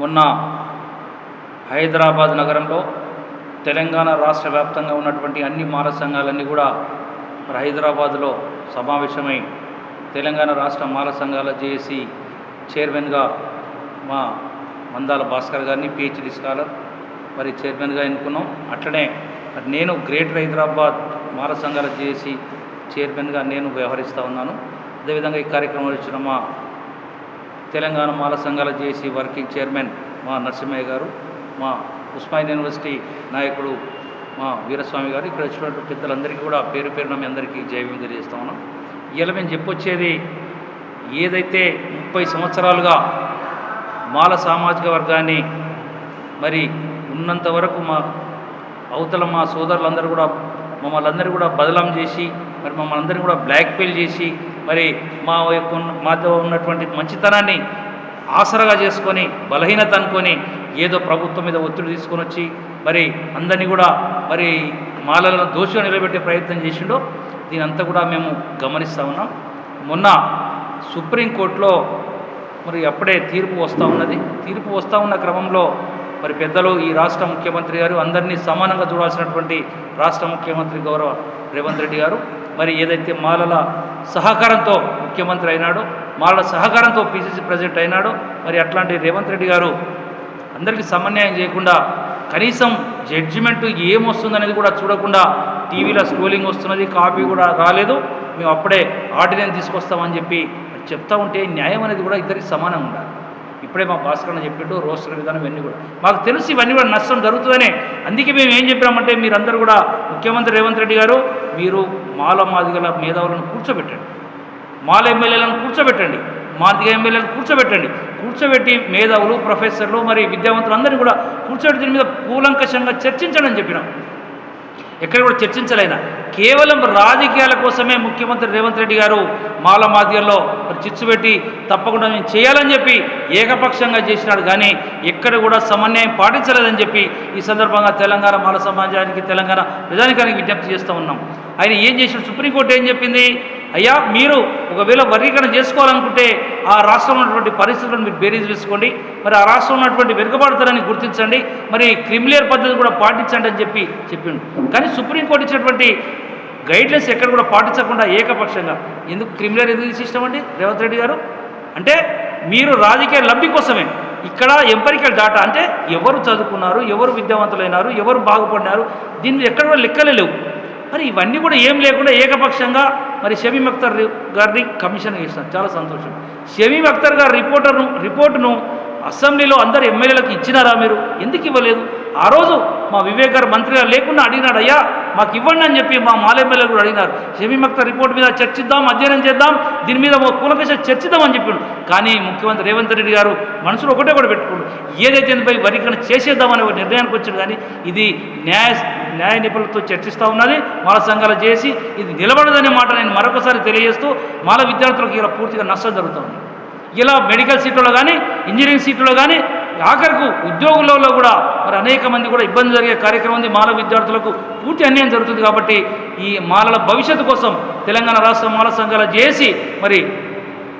మొన్న హైదరాబాద్ నగరంలో తెలంగాణ రాష్ట్ర వ్యాప్తంగా ఉన్నటువంటి అన్ని మార సంఘాలన్నీ కూడా మరి హైదరాబాద్లో సమావేశమై తెలంగాణ రాష్ట్ర మాల సంఘాల జేఏసీ చైర్మన్గా మా మందాల భాస్కర్ గారిని పిహెచ్డి స్కాలర్ మరి చైర్మన్గా ఎన్నుకున్నాం. అట్లనే నేను గ్రేటర్ హైదరాబాద్ మాల సంఘాల జేఏసీ చైర్మన్గా నేను వ్యవహరిస్తూ ఉన్నాను. అదేవిధంగా ఈ కార్యక్రమంలో వచ్చిన మా తెలంగాణ మాల సంఘాల జేసీ వర్కింగ్ చైర్మన్ మా నరసింహయ్య గారు మా ఉస్మాన్ యూనివర్సిటీ నాయకుడు మా వీరస్వామి గారు ఇక్కడ వచ్చినటువంటి పెద్దలందరికీ కూడా పేరు పేరున మీ అందరికీ జైవ్యం తెలియజేస్తా ఉన్నాం. ఇలా మేము చెప్పొచ్చేది ఏదైతే ముప్పై సంవత్సరాలుగా మాల సామాజిక వర్గాన్ని మరి ఉన్నంత వరకు మా అవతల మా సోదరులందరూ కూడా మమ్మల్ని అందరూ కూడా బదలాం చేసి మరి మమ్మల్ని అందరినీ కూడా బ్లాక్మెయిల్ చేసి మరి మా యొక్క మాతో ఉన్నటువంటి మంచితనాన్ని ఆసరగా చేసుకొని బలహీనత అనుకొని ఏదో ప్రభుత్వం మీద ఒత్తిడి తీసుకొని వచ్చి మరి అందరినీ కూడా మరి మాలలను దోషిగా నిలబెట్టే ప్రయత్నం చేసిండో దీని అంతా కూడా మేము గమనిస్తూ ఉన్నాం. మొన్న సుప్రీంకోర్టులో మరి అప్పుడే తీర్పు వస్తూ ఉన్నది. తీర్పు వస్తూ ఉన్న క్రమంలో మరి పెద్దలు ఈ రాష్ట్ర ముఖ్యమంత్రి గారు అందరినీ సమానంగా చూడాల్సినటువంటి రాష్ట్ర ముఖ్యమంత్రి గౌరవ రేవంత్ రెడ్డి గారు మరి ఏదైతే మాలల సహకారంతో ముఖ్యమంత్రి అయినాడో మాలల సహకారంతో పిసిసి ప్రెసిడెంట్ అయినాడో మరి అట్లాంటి రేవంత్ రెడ్డి గారు అందరికీ సమన్వయం చేయకుండా కనీసం జడ్జిమెంట్ ఏమొస్తుందనేది కూడా చూడకుండా టీవీలో స్క్రోలింగ్ వస్తున్నది కాపీ కూడా రాలేదు. మేము అప్పుడే ఆర్డినెన్స్ తీసుకొస్తామని చెప్పి చెప్తా ఉంటే న్యాయం అనేది కూడా ఇద్దరికి సమానంగా ఉండాలి. ఇప్పుడే మా భాస్కరణ చెప్పిండు రోస్టర్ విధానం ఇవన్నీ కూడా. మాకు తెలిసి ఇవన్నీ కూడా నష్టం జరుగుతుందనే. అందుకే మేము ఏం చెప్పామంటే మీరందరూ కూడా ముఖ్యమంత్రి రేవంత్ రెడ్డి గారు మీరు మాల మాదిగల మేధావులను కూర్చోబెట్టండి. మాల ఎమ్మెల్యేలను కూర్చోబెట్టండి. మాదిగ ఎమ్మెల్యేలను కూర్చోబెట్టండి. కూర్చోబెట్టి మేధావులు ప్రొఫెసర్లు మరి విద్యావంతులు అందరినీ కూడా కూర్చోబెట్టి దీని మీద కూలంకషంగా చర్చించండి అని చెప్పినాం. ఎక్కడ కూడా చర్చించలేనా. కేవలం రాజకీయాల కోసమే ముఖ్యమంత్రి రేవంత్ రెడ్డి గారు మాల మాధ్యంలో మరి చిచ్చు పెట్టి తప్పకుండా మేము చేయాలని చెప్పి ఏకపక్షంగా చేసినాడు. కానీ ఎక్కడ కూడా సమన్వయం పాటించలేదని చెప్పి ఈ సందర్భంగా తెలంగాణ మాల సమాజానికి తెలంగాణ ప్రజానికానికి విజ్ఞప్తి చేస్తూ ఉన్నాం. ఆయన ఏం చేసాడు సుప్రీంకోర్టు ఏం చెప్పింది? అయ్యా మీరు ఒకవేళ వర్గీకరణ చేసుకోవాలనుకుంటే ఆ రాష్ట్రంలో ఉన్నటువంటి పరిస్థితులను మీరు బేరీజ్ వేసుకోండి. మరి ఆ రాష్ట్రంలో ఉన్నటువంటి వెనుకబడతారని గుర్తించండి. మరి క్రిమిలియర్ పద్ధతి కూడా పాటించండి అని చెప్పి చెప్పిండు. కానీ సుప్రీంకోర్టు ఇచ్చినటువంటి గైడ్లైన్స్ ఎక్కడ కూడా పాటించకుండా ఏకపక్షంగా. ఎందుకు క్రిమిలియర్ ఎందుకు సిస్టమ్ అండి? రేవంత్ రెడ్డి గారు? అంటే మీరు రాజకీయ లబ్ధి కోసమే. ఇక్కడ ఎంపరికల్ డాటా అంటే ఎవరు చదువుకున్నారు ఎవరు విద్యావంతులైనారు ఎవరు బాగుపడినారు దీన్ని ఎక్కడ కూడా లెక్కలే లేవు. మరి ఇవన్నీ కూడా ఏం లేకుండా ఏకపక్షంగా మరి షమీమ్ అఖ్తర్ గారిని కమిషన్ చేసినారు చాలా సంతోషం. షమీమ్ అఖ్తర్ గారి రిపోర్టర్ను రిపోర్టును అసెంబ్లీలో అందరు ఎమ్మెల్యేలకు ఇచ్చినారా మీరు? ఎందుకు ఇవ్వలేదు? ఆ రోజు మా వివేక్ గారు మంత్రిగా లేకుండా అడిగినాడు అయ్యా మాకు ఇవ్వండి అని చెప్పి మా మాలెమ్మెల్యే కూడా అడిగినారు. షమీమ్ అఖ్తర్ రిపోర్ట్ మీద చర్చిద్దాం అధ్యయనం చేద్దాం దీని మీద ఓ చర్చిద్దాం అని చెప్పాడు. కానీ ముఖ్యమంత్రి రేవంత్ రెడ్డి గారు మనసులో ఒకటే కూడా పెట్టుకోండు ఏదైతే దీనిపై వరీకరణ చేసేద్దామనే ఒక నిర్ణయానికి వచ్చాడు కానీ ఇది న్యాయ న్యాయ నిపుణులతో చర్చిస్తూ ఉన్నది. మాల సంఘాలు చేసి ఇది నిలబడదనే మాట నేను మరొకసారి తెలియజేస్తూ మాల విద్యార్థులకు ఇలా పూర్తిగా నష్టం జరుగుతుంది. ఇలా మెడికల్ సీట్లలో కానీ ఇంజనీరింగ్ సీట్లలో కానీ ఆఖరకు ఉద్యోగులలో కూడా మరి అనేక మంది కూడా ఇబ్బంది జరిగే కార్యక్రమం ఉంది. మాల విద్యార్థులకు పూర్తి అన్యాయం జరుగుతుంది కాబట్టి ఈ మాలల భవిష్యత్తు కోసం తెలంగాణ రాష్ట్ర మాల సంఘాలు చేసి మరి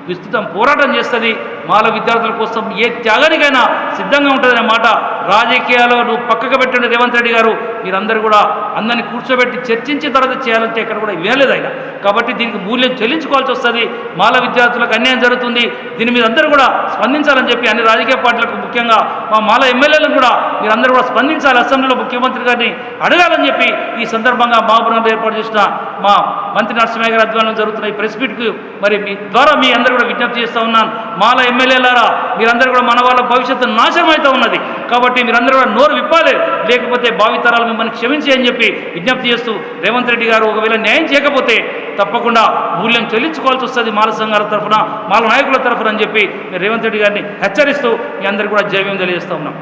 విస్తృతం పోరాటం చేస్తుంది. మాల విద్యార్థుల కోసం ఏ త్యాగానికైనా సిద్ధంగా ఉంటుందనే మాట రాజకీయాల్లో నువ్వు పక్కకు పెట్టండి రేవంత్ రెడ్డి గారు. మీరందరూ కూడా అందరిని కూర్చోబెట్టి చర్చించిన తర్వాత చేయాలంటే ఇక్కడ కూడా వినలేదు ఆయన. కాబట్టి దీనికి మూల్యం చెల్లించుకోవాల్సి వస్తుంది. మాల విద్యార్థులకు అన్యాయం జరుగుతుంది. దీని మీద అందరూ కూడా స్పందించాలని చెప్పి అన్ని రాజకీయ పార్టీలకు ముఖ్యంగా మా మాల ఎమ్మెల్యేలను కూడా మీరందరూ కూడా స్పందించాలి. అసెంబ్లీలో ముఖ్యమంత్రి గారిని అడగాలని చెప్పి ఈ సందర్భంగా మహాపురంలో ఏర్పాటు చేసిన మా మంత్రి నరసింహయ్య గారి ఆధ్వర్యంలో జరుగుతున్న ఈ ప్రెస్ మీట్కు మరి మీ ద్వారా మీ అందరూ కూడా విజ్ఞప్తి చేస్తూ ఉన్నాను. మాల ఎమ్మెల్యేలారా మీరందరూ కూడా మన వాళ్ళ భవిష్యత్తు నాశనం అవుతూ ఉన్నది. కాబట్టి మీరందరూ కూడా నోరు విప్పాలి. లేకపోతే భావితరాలు మిమ్మల్ని క్షమించి అని చెప్పి విజ్ఞప్తి చేస్తూ రేవంత్ రెడ్డి గారు ఒకవేళ న్యాయం చేయకపోతే తప్పకుండా మూల్యం చెల్లించుకోవాల్సి వస్తుంది మాల సంఘాల తరఫున మాల నాయకుల తరఫున అని చెప్పి నేను రేవంత్ రెడ్డి గారిని హెచ్చరిస్తూ మీ అందరికీ కూడా జైవ్యం తెలియజేస్తూ ఉన్నాం.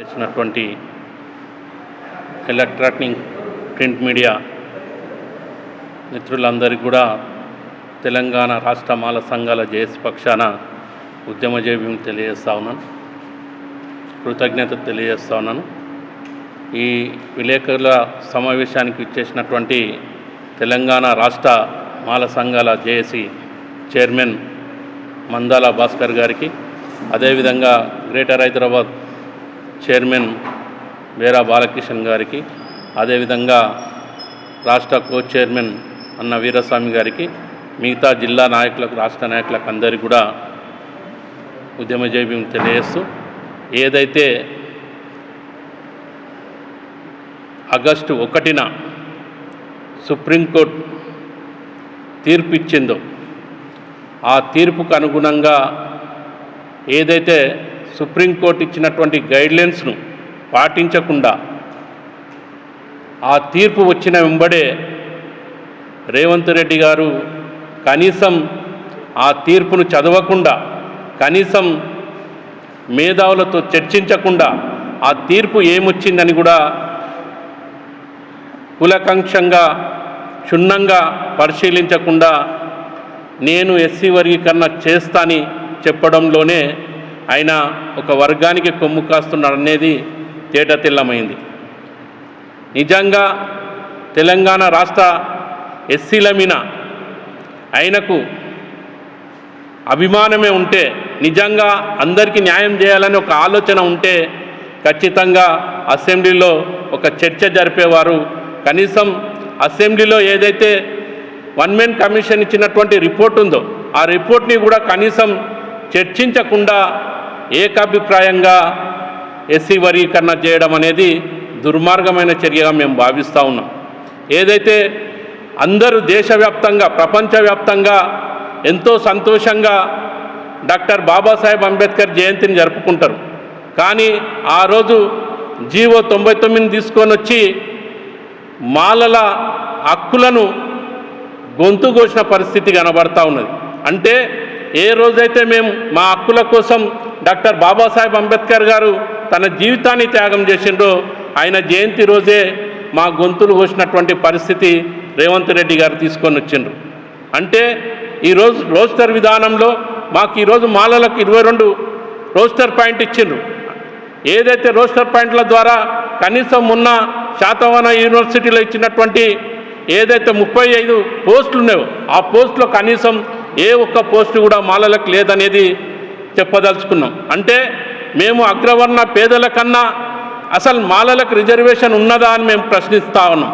చేసినటువంటి ఎలక్ట్రానిక్ ప్రింట్ మీడియా మిత్రులందరికీ కూడా తెలంగాణ రాష్ట్ర మాల సంఘాల జేఏసీ పక్షాన ఉద్యమజీవ్యం తెలియజేస్తా ఉన్నాను. కృతజ్ఞత తెలియజేస్తా ఉన్నాను. ఈ విలేకరుల సమావేశానికి ఇచ్చేసినటువంటి తెలంగాణ రాష్ట్ర మాల సంఘాల జేఏసీ చైర్మన్ మందాల భాస్కర్ గారికి అదేవిధంగా గ్రేటర్ హైదరాబాద్ చైర్మన్ వేరా బాలకిషన్ గారికి అదేవిధంగా రాష్ట్ర కో చైర్మన్ అన్న వీరస్వామి గారికి మిగతా జిల్లా నాయకులకు రాష్ట్ర నాయకులకు అందరికీ కూడా ఉద్యమ జైభీం తెలియజేస్తూ ఏదైతే ఆగస్టు ఒకటిన సుప్రీంకోర్టు తీర్పు ఇచ్చిందో ఆ తీర్పుకు అనుగుణంగా ఏదైతే సుప్రీంకోర్టు ఇచ్చినటువంటి గైడ్లైన్స్ను పాటించకుండా ఆ తీర్పు వచ్చిన వెంబడే రేవంత్ రెడ్డి గారు కనీసం ఆ తీర్పును చదవకుండా కనీసం మేధావులతో చర్చించకుండా ఆ తీర్పు ఏమొచ్చిందని కూడా కులకంక్షంగా క్షుణ్ణంగా పరిశీలించకుండా నేను ఎస్సీ వర్గీకరణ చేస్తాని చెప్పడంలోనే ఆయన ఒక వర్గానికి కొమ్ము కాస్తున్నాడనేది తేటతిల్లమైంది తేటతెల్లమైంది. నిజంగా తెలంగాణ రాష్ట్ర ఎస్సీల మీద ఆయనకు అభిమానమే ఉంటే నిజంగా అందరికీ న్యాయం చేయాలని ఒక ఆలోచన ఉంటే ఖచ్చితంగా అసెంబ్లీలో ఒక చర్చ జరిపేవారు. కనీసం అసెంబ్లీలో ఏదైతే వన్ మెన్ కమిషన్ ఇచ్చినటువంటి రిపోర్ట్ ఉందో ఆ రిపోర్ట్ని కూడా కనీసం చర్చించకుండా ఏకాభిప్రాయంగా ఎస్సీ వర్గీకరణ చేయడం అనేది దుర్మార్గమైన చర్యగా మేము భావిస్తూ ఉన్నాం. ఏదైతే అందరూ దేశవ్యాప్తంగా ప్రపంచవ్యాప్తంగా ఎంతో సంతోషంగా డాక్టర్ బాబాసాహెబ్ అంబేద్కర్ జయంతిని జరుపుకుంటారు. కానీ ఆ రోజు జీవో తొంభై తొమ్మిది తీసుకొని వచ్చి మాలల హక్కులను గొంతు కోసిన పరిస్థితి కనబడతా ఉన్నది. అంటే ఏ రోజైతే మేము మా హక్కుల కోసం డాక్టర్ బాబాసాహెబ్ అంబేద్కర్ గారు తన జీవితాన్ని త్యాగం చేసిండ్రో ఆయన జయంతి రోజే మా గొంతులు కోసినటువంటి పరిస్థితి రేవంత్ రెడ్డి గారు తీసుకొని వచ్చిండ్రు. అంటే ఈరోజు రోస్టర్ విధానంలో మాకు ఈరోజు మాలలకు ఇరవై రెండు రోస్టర్ పాయింట్ ఇచ్చిండ్రు. ఏదైతే రోస్టర్ పాయింట్ల ద్వారా కనీసం ఉన్న శాతవన యూనివర్సిటీలో ఇచ్చినటువంటి ఏదైతే ముప్పై ఐదు పోస్టులు ఉన్నాయో ఆ పోస్టులో కనీసం ఏ ఒక్క పోస్టు కూడా మాలలకు లేదనేది చెప్పదలుచుకున్నాం. అంటే మేము అగ్రవర్ణ పేదల కన్నా అసలు మాలలకు రిజర్వేషన్ ఉన్నదా అని మేము ప్రశ్నిస్తా ఉన్నాం.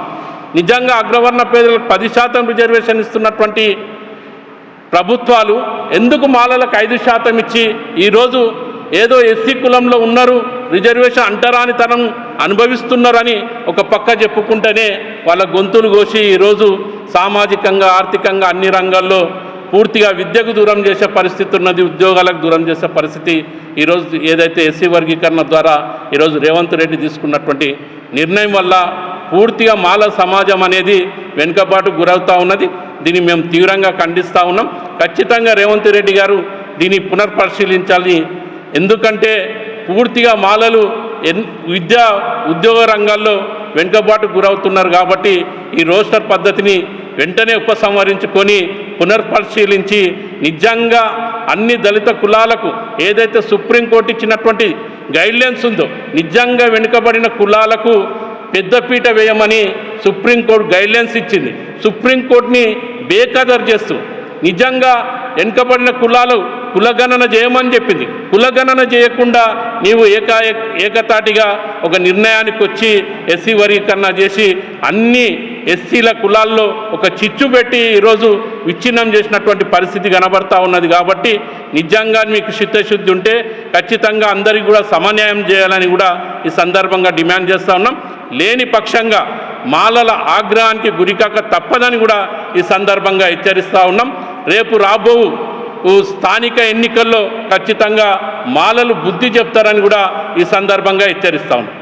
నిజంగా అగ్రవర్ణ పేదలకు పది శాతం రిజర్వేషన్ ఇస్తున్నటువంటి ప్రభుత్వాలు ఎందుకు మాలలకు ఐదు శాతం ఇచ్చి ఈరోజు ఏదో ఎస్సీ కులంలో ఉన్నారు రిజర్వేషన్ అంటరానితనం అనుభవిస్తున్నారని ఒక పక్క చెప్పుకుంటేనే వాళ్ళ గొంతులు కోసి ఈరోజు సామాజికంగా ఆర్థికంగా అన్ని రంగాల్లో పూర్తిగా విద్యకు దూరం చేసే పరిస్థితి ఉన్నది ఉద్యోగాలకు దూరం చేసే పరిస్థితి ఈరోజు ఏదైతే ఎస్సీ వర్గీకరణ ద్వారా ఈరోజు రేవంత్ రెడ్డి తీసుకున్నటువంటి నిర్ణయం వల్ల పూర్తిగా మాల సమాజం అనేది వెనుకబాటు గురవుతూ ఉన్నది. దీన్ని మేము తీవ్రంగా ఖండిస్తూ ఉన్నాం. ఖచ్చితంగా రేవంత్ రెడ్డి గారు దీన్ని పునర్పరిశీలించాలి. ఎందుకంటే పూర్తిగా మాలలు ఎన్ విద్యా ఉద్యోగ రంగాల్లో వెనుకబాటు గురవుతున్నారు కాబట్టి ఈ రోస్టర్ పద్ధతిని వెంటనే ఉపసంహరించుకొని పునర్పరిశీలించి నిజంగా అన్ని దళిత కులాలకు ఏదైతే సుప్రీంకోర్టు ఇచ్చినటువంటి గైడ్లైన్స్ ఉందో నిజంగా వెనుకబడిన కులాలకు పెద్దపీట వేయమని సుప్రీంకోర్టు గైడ్లైన్స్ ఇచ్చింది. సుప్రీంకోర్టుని బేకదర్ చేస్తూ నిజంగా వెనుకబడిన కులాలు కులగణన చేయమని చెప్పింది. కులగణన చేయకుండా నీవు ఏకా ఏకతాటిగా ఒక నిర్ణయానికి వచ్చి ఎస్సీ వర్గీకరణ చేసి అన్ని ఎస్సీల కులాల్లో ఒక చిచ్చు పెట్టి ఈరోజు విచ్ఛిన్నం చేసినటువంటి పరిస్థితి కనబడతా ఉన్నది కాబట్టి నిజంగా మీకు చిత్తశుద్ధి ఉంటే ఖచ్చితంగా అందరికీ కూడా సమన్యాయం చేయాలని కూడా ఈ సందర్భంగా డిమాండ్ చేస్తూ ఉన్నాం. లేని పక్షంగా మాలల ఆగ్రహానికి గురికాక తప్పదని కూడా ఈ సందర్భంగా హెచ్చరిస్తూ ఉన్నాం. రేపు రాబో స్థానిక ఎన్నికల్లో ఖచ్చితంగా మాలలు బుద్ధి చెప్తారని కూడా ఈ సందర్భంగా హెచ్చరిస్తా ఉన్నాం.